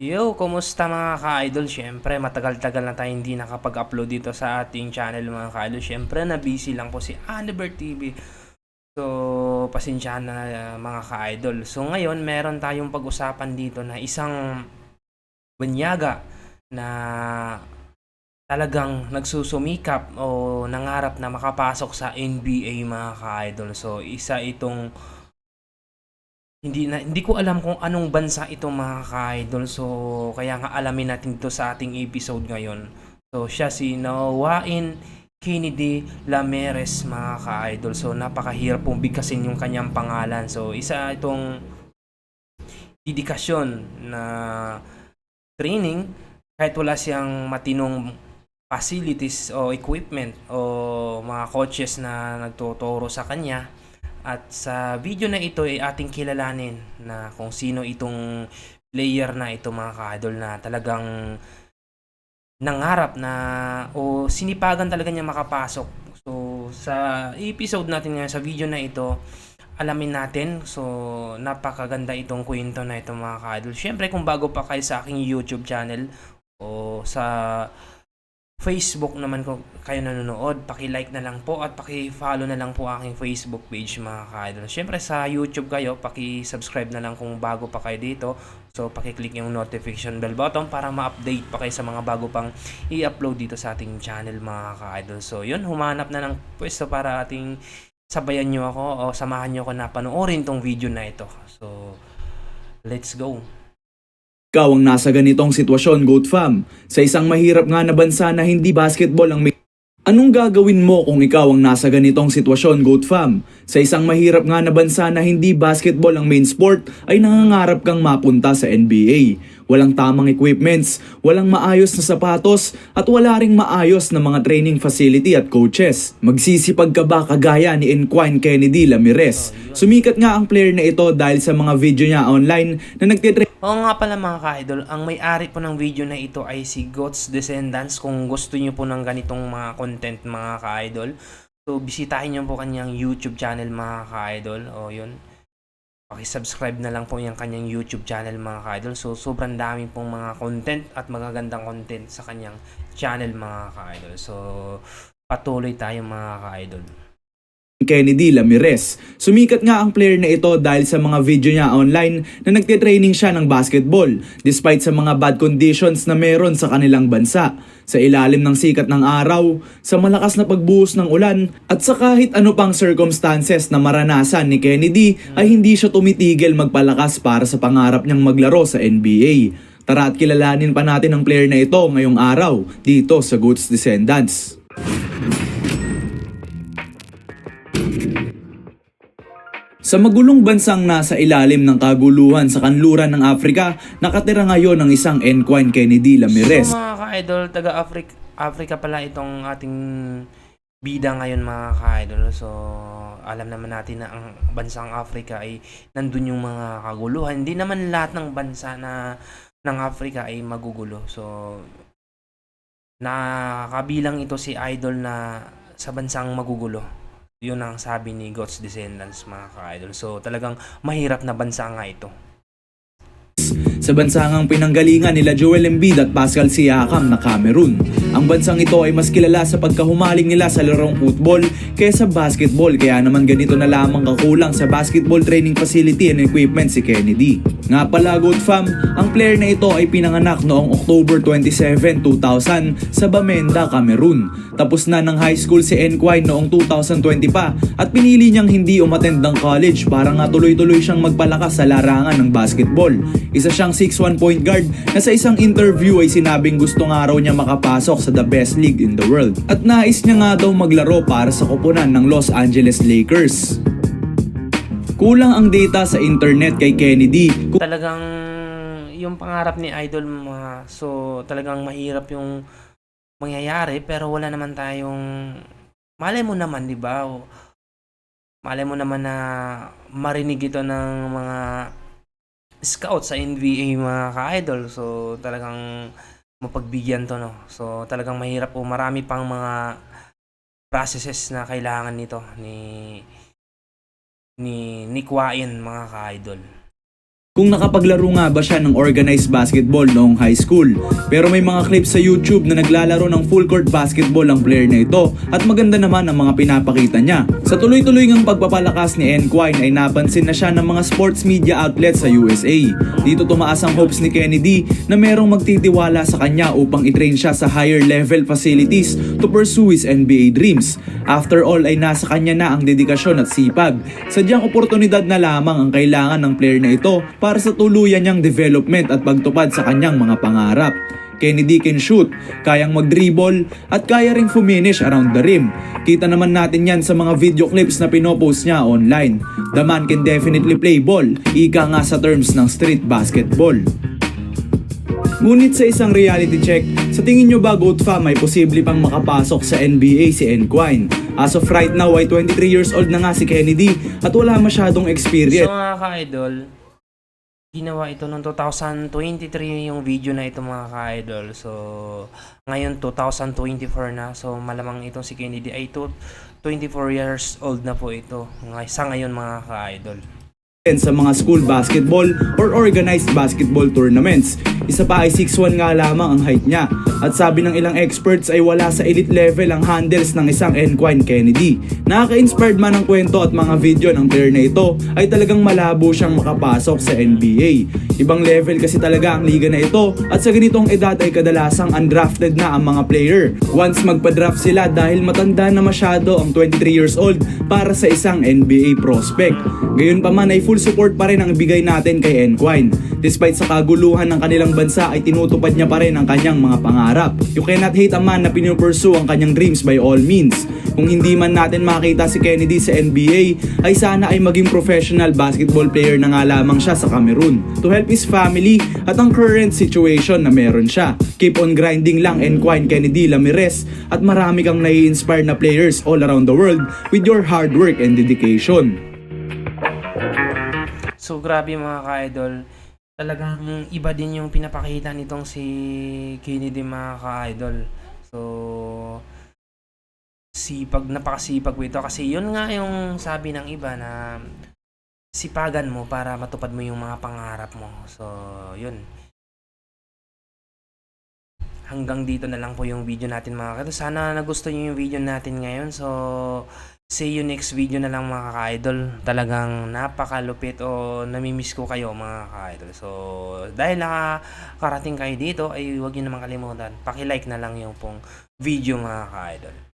Yo, kumusta mga ka-idol? Siyempre, matagal-tagal na tayo hindi nakapag-upload dito sa ating channel mga ka-idol. Siyempre, na-busy lang po si Anibert TV. So, pasensya na uh, mga ka-idol. So, ngayon, meron tayong pag-usapan dito na isang banyaga na talagang nagsusumikap o nangarap na makapasok sa NBA mga ka-idol. So, isa itong hindi na hindi ko alam kung anong bansa ito mga ka-idol. So, kaya nga alamin natin ito sa ating episode ngayon. So, siya si Nawain Kennedy Lameres mga ka-idol. So, napakahirap pong bigkasin yung kanyang pangalan. So, isa itong dedikasyon na training kahit wala siyang matinong facilities o equipment o mga coaches na nagtuturo sa kanya at sa video na ito ay ating kilalanin na kung sino itong player na ito mga ka-idol na talagang nangarap na o sinipagan talaga niya makapasok. So sa episode natin ngayon sa video na ito alamin natin. So napakaganda itong kwento na ito mga ka-idol. Syempre kung bago pa kayo sa aking YouTube channel o sa Facebook naman kung kayo nanonood, paki-like na lang po at paki-follow na lang po aking Facebook page mga ka-idol. Siyempre sa YouTube kayo, paki-subscribe na lang kung bago pa kayo dito. So paki-click yung notification bell button para ma-update pa kayo sa mga bago pang i-upload dito sa ating channel mga ka-idol. So yun, humanap na ng pwesto para ating sabayan nyo ako o samahan nyo ako na panoorin tong video na ito. So, let's go! Ikaw ang nasa ganitong sitwasyon, Goat Fam. Sa isang mahirap nga na bansa na hindi basketball ang. Anong gagawin mo kung ikaw ang nasa ganitong sitwasyon, Goat Fam? Sa isang mahirap nga na bansa na hindi basketball ang main sport, ay nangangarap kang mapunta sa NBA. Walang tamang equipments, walang maayos na sapatos, at wala ring maayos na mga training facility at coaches. Magsisipag ka ba kagaya ni Enquine Kennedy Lamirez? Sumikat nga ang player na ito dahil sa mga video niya online na nagtitrain Oo nga pala mga ka-idol, ang may-ari po ng video na ito ay si Goats Descendants. Kung gusto niyo po ng ganitong mga content mga ka-idol, so bisitahin niyo po kanyang YouTube channel mga ka-idol. O yun, pakisubscribe na lang po yung kanyang YouTube channel mga ka-idol. So sobrang dami pong mga content at magagandang content sa kanyang channel mga ka-idol. So patuloy tayo mga ka-idol. Kennedy Lamirez. Sumikat nga ang player na ito dahil sa mga video niya online na nagtitraining siya ng basketball despite sa mga bad conditions na meron sa kanilang bansa. Sa ilalim ng sikat ng araw, sa malakas na pagbuhos ng ulan, at sa kahit ano pang circumstances na maranasan ni Kennedy ay hindi siya tumitigil magpalakas para sa pangarap niyang maglaro sa NBA. Tara at kilalanin pa natin ang player na ito ngayong araw dito sa Goods Descendants. Sa magulong bansang nasa ilalim ng kaguluhan sa kanluran ng Afrika, nakatira ngayon ang isang Enquine Kennedy Lamirez. So mga ka-idol, taga Africa, pala itong ating bida ngayon mga ka-idol. So alam naman natin na ang bansang Africa ay nandun yung mga kaguluhan. Hindi naman lahat ng bansa na ng Africa ay magugulo. So nakabilang ito si Idol na sa bansang magugulo. Yun ang sabi ni God's Descendants mga ka-idol. So talagang mahirap na bansa nga ito. Sa bansangang pinanggalingan nila Joel Embiid at Pascal Siakam na Cameroon. Ang bansang ito ay mas kilala sa pagkahumaling nila sa larong football kaysa basketball kaya naman ganito na lamang kakulang sa basketball training facility and equipment si Kennedy. Nga pala good fam, ang player na ito ay pinanganak noong October 27, 2000 sa Bamenda, Cameroon. Tapos na ng high school si Enquine noong 2020 pa at pinili niyang hindi umattend ng college para nga tuloy-tuloy siyang magpalakas sa larangan ng basketball. Isa siyang 6'1 point guard na sa isang interview ay sinabing gusto nga raw niya makapasok sa the best league in the world. At nais niya nga daw maglaro para sa koponan ng Los Angeles Lakers. Kulang ang data sa internet kay Kennedy talagang yung pangarap ni Idol mga so talagang mahirap yung mangyayari pero wala naman tayong malay mo naman di ba malay mo naman na marinig ito ng mga scout sa NBA mga ka-idol. So talagang mapagbigyan to no? So talagang mahirap po. Marami pang mga processes na kailangan nito ni ni Nick Wain mga ka-idol kung nakapaglaro nga ba siya ng organized basketball noong high school. Pero may mga clips sa YouTube na naglalaro ng full court basketball ang player na ito at maganda naman ang mga pinapakita niya. Sa tuloy-tuloy ngang pagpapalakas ni Enquine ay napansin na siya ng mga sports media outlets sa USA. Dito tumaas ang hopes ni Kennedy na merong magtitiwala sa kanya upang itrain siya sa higher level facilities to pursue his NBA dreams. After all ay nasa kanya na ang dedikasyon at sipag. Sadyang oportunidad na lamang ang kailangan ng player na ito para sa tuluyan niyang development at pagtupad sa kanyang mga pangarap. Kennedy can shoot, kayang mag-dribble, at kaya ring fuminish around the rim. Kita naman natin yan sa mga video clips na pinopost niya online. The man can definitely play ball, ika nga sa terms ng street basketball. Ngunit sa isang reality check, sa tingin nyo ba Goat Fam ay posible pang makapasok sa NBA si Enquine? As of right now ay 23 years old na nga si Kennedy at wala masyadong experience. So mga ka-idol, ginawa ito noong 2023 yung video na ito mga ka-idol. So ngayon 2024 na. So malamang itong si Kennedy ay to 24 years old na po ito. Sa ngayon mga ka-idol. Sa mga school basketball or organized basketball tournaments. Isa pa ay 6'1 nga lamang ang height niya. At sabi ng ilang experts ay wala sa elite level ang handles ng isang Enquine Kennedy. Nakaka-inspired man ang kwento at mga video ng player na ito ay talagang malabo siyang makapasok sa NBA. Ibang level kasi talaga ang liga na ito at sa ganitong edad ay kadalasang undrafted na ang mga player. Once magpa-draft sila dahil matanda na masyado ang 23 years old para sa isang NBA prospect. Gayon pa man ay full support pa rin ang ibigay natin kay Enquine. Despite sa kaguluhan ng kanilang bansa ay tinutupad niya pa rin ang kanyang mga pangarap. You cannot hate a man na pinupursue ang kanyang dreams by all means. Kung hindi man natin makita si Kennedy sa NBA, ay sana ay maging professional basketball player na nga lamang siya sa Cameroon to help his family at ang current situation na meron siya. Keep on grinding lang Enquine Kennedy Lamirez at marami kang nai-inspire na players all around the world with your hard work and dedication. So grabe mga ka-idol. Talagang iba din yung pinapakita nitong si Kennedy mga ka-idol. So sipag napakasipag po ito kasi yun nga yung sabi ng iba na sipagan mo para matupad mo yung mga pangarap mo. So yun. Hanggang dito na lang po yung video natin mga ka Sana nagustuhan nyo yung video natin ngayon. So See you next video na lang mga ka-idol. Talagang napakalupit o namimiss ko kayo mga ka-idol. So, dahil nakakarating kayo dito, ay huwag nyo naman kalimutan. Paki-like na lang yung pong video mga ka-idol.